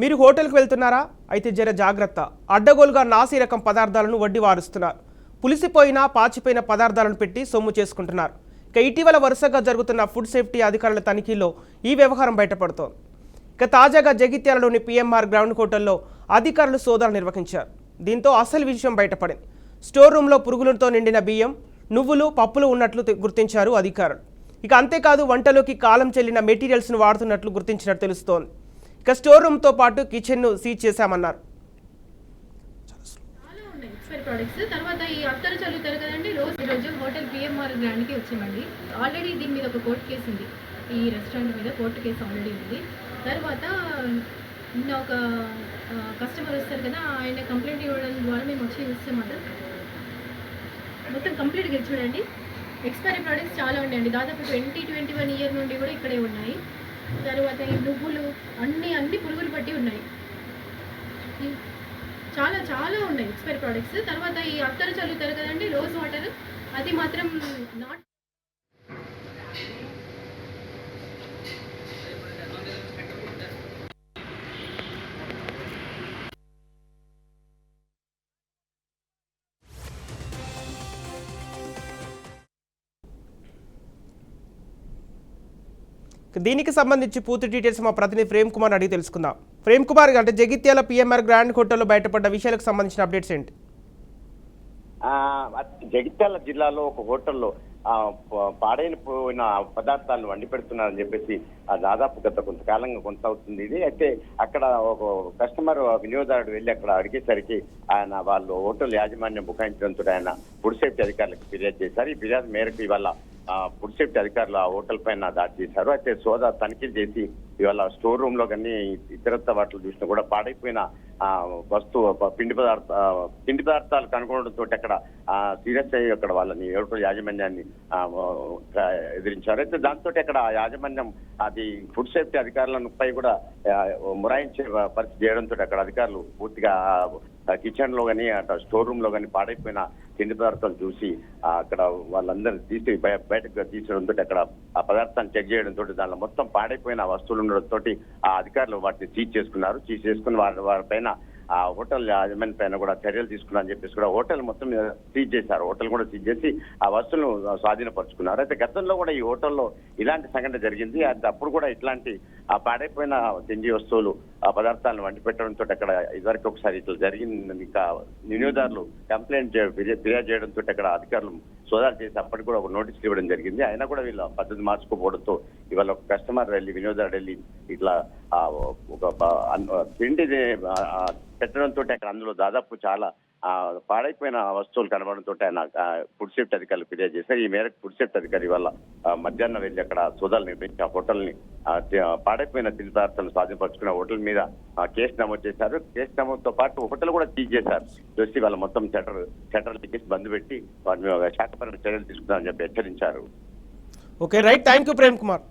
మీరు హోటల్కి వెళ్తున్నారా? అయితే జర జాగ్రత్త. అడ్డగోలుగా నాసి రకం పదార్థాలను వడ్డీ వారుస్తున్నారు. పులిసిపోయిన పాచిపోయిన పదార్థాలను పెట్టి సొమ్ము చేసుకుంటున్నారు. ఇక ఇటీవల వరుసగా జరుగుతున్న ఫుడ్ సేఫ్టీ అధికారుల తనిఖీలో ఈ వ్యవహారం బయటపడుతోంది. ఇక తాజాగా జగిత్యాలలోని పిఎంఆర్ గ్రౌండ్ హోటల్లో అధికారులు సోదాలు నిర్వహించారు. దీంతో అసలు విషయం బయటపడింది. స్టోర్ రూమ్లో పురుగులతో నిండిన బియ్యం నువ్వులు పప్పులు ఉన్నట్లు గుర్తించారు అధికారులు. ఇక అంతేకాదు వంటలోకి కాలం చెల్లిన మెటీరియల్స్ను వాడుతున్నట్లు గుర్తించినట్టు తెలుస్తోంది. ఇక స్టోర్ రూమ్తో పాటు కిచెన్ను సీజ్ చేశామన్నారు. చాలా ఉన్నాయి ఎక్స్పైర్ ప్రోడక్ట్స్ తర్వాత ఈ అత్తరు చల్లుతారు కదండి రోజు రోజు హోటల్ పిఎంఆర్ గ్రాండ్కి వచ్చామండి. ఆల్రెడీ దీని మీద ఒక కోర్టు కేసు ఉంది. ఈ రెస్టారెంట్ మీద కోర్టు కేసు ఆల్రెడీ ఉంది. తర్వాత నిన్న ఒక కస్టమర్ వస్తారు కదా ఆయన కంప్లైంట్ ఇవ్వడం ద్వారా మేము వచ్చి ఇస్తామట మొత్తం కంప్లీట్గా చూడండి. ఎక్స్పైరీ ప్రోడక్ట్స్ చాలా ఉన్నాయండి. దాదాపు ట్వంటీ ట్వంటీ వన్ ఇయర్ నుండి కూడా ఇక్కడే ఉన్నాయి. తర్వాత ఈ నువ్వులు అన్ని అన్ని పురుగులు పట్టి ఉన్నాయి. చాలా చాలా ఉన్నాయి ఎక్స్పైర్ ప్రోడక్ట్స్. తర్వాత ఈ అత్తరు చల్లుతారు కదండి రోజ్ వాటర్. అది మాత్రం నాట్ దీనికి సంబంధించి పూర్తి డీటెయిల్స్ మా ప్రతినిధి ప్రేమ్ కుమార్ అడిగి తెలుసుకుందాం. ప్రేమ్ కుమార్ అంటే జగిత్యాల పిఎంఆర్ గ్రాండ్ హోటల్లో బయటపడ్డ విషయాలకు సంబంధించిన అప్డేట్స్ ఏంటి? జగిత్యాల జిల్లాలో ఒక హోటల్లో ఆ, పాడైన పోయిన పదార్థాలను వండి పెడుతున్నారని చెప్పేసి దాదాపు గత కొంతకాలంగా కొనసాగుతుంది ఇది. అయితే అక్కడ ఒక కస్టమర్ వినియోగదారుడు వెళ్ళి అక్కడ అడిగేసరికి ఆయన వాళ్ళు హోటల్ యాజమాన్యం బుకాయించడంతో ఆయన ఫుడ్ సేఫ్టీ అధికారులకు ఫిర్యాదు చేశారు. ఈ ఫిర్యాదు మేరకు ఇవాళ ఫుడ్ సేఫ్టీ అధికారులు ఆ హోటల్ పైన దాడి చేశారు అయితే సోదా తనిఖీలు చేసి ఇవాళ స్టోర్ రూమ్లో కానీ ఇతరత్వ వాటిలో చూసినా కూడా పాడైపోయిన ఆ, వస్తువు పిండి పదార్థ పిండి పదార్థాలు కనుగొనడంతో అక్కడ సీరియస్ అయ్యి అక్కడ వాళ్ళని హోటల్ యాజమాన్యాన్ని ఎదిరించారు. అయితే దాంతో అక్కడ యాజమాన్యం అది ఫుడ్ సేఫ్టీ అధికారులను పై కూడా మురాయించే పరిస్థితి చేయడంతో అక్కడ అధికారులు పూర్తిగా కిచెన్లో కానీ అక్కడ స్టోర్ రూమ్లో కానీ పాడైపోయిన తిండి పదార్థాలు చూసి అక్కడ వాళ్ళందరినీ తీసి బయటకు తీసుకోవడంతో అక్కడ ఆ పదార్థాన్ని చెక్ చేయడంతో దానిలో మొత్తం పాడైపోయిన వస్తువులు ఉండడంతో ఆ అధికారులు వాటిని సీజ్ చేసుకున్నారు. సీజ్ చేసుకుని వారి వారిపైన ఆ హోటల్ యాజమాన్య పైన కూడా చర్యలు తీసుకున్నారని చెప్పేసి కూడా హోటల్ మొత్తం సీజ్ చేశారు. హోటల్ కూడా సీజ్ చేసి ఆ వస్తువులను స్వాధీనపరుచుకున్నారు. అయితే గతంలో కూడా ఈ హోటల్లో ఇలాంటి సంఘటన జరిగింది. అది అప్పుడు కూడా ఇట్లాంటి ఆ పాడైపోయిన తిండి వస్తువులు పదార్థాలను వండి పెట్టడంతో అక్కడ ఇదివరకు ఒకసారి ఇట్లా జరిగింది. ఇంకా వినియోగదారులు కంప్లైంట్ ఫిర్యాదు చేయడంతో అక్కడ అధికారులు సోదాలు చేసి అప్పటికి కూడా ఒక నోటీసులు ఇవ్వడం జరిగింది. అయినా కూడా వీళ్ళ పద్ధతి మార్చుకోకపోవడంతో ఇవాళ ఒక కస్టమర్ వెళ్ళి వినియోగదారుడు వెళ్ళి ఇట్లా ఒక తిండి పెట్టడంతో అక్కడ అందులో దాదాపు చాలా పాడైపోయిన వస్తువులు కనబడంతో ఆయన ఫుడ్ సేఫ్టీ అధికారులు ఫిర్యాదు చేశారు. ఈ మేరకు ఫుడ్ సేఫ్టీ అధికారి వల్ల మధ్యాహ్నం వెళ్ళి అక్కడ సోదాలు నిర్వహించి ఆ హోటల్ని పాడైపోయిన తిండి పదార్థాలను స్వాధీనపరుచుకున్న హోటల్ మీద ఆ, కేసు నమోదు చేశారు. కేసు నమోదుతో పాటు హోటల్ కూడా సీజ్ చేశారు. చూసి వాళ్ళ మొత్తం షటర్ షటర్ తీసి బంద్ పెట్టి వారిని మీద శాఖపరమైన చర్యలు తీసుకుందామని చెప్పి హెచ్చరించారు. Okay right. Thank you Prem Kumar.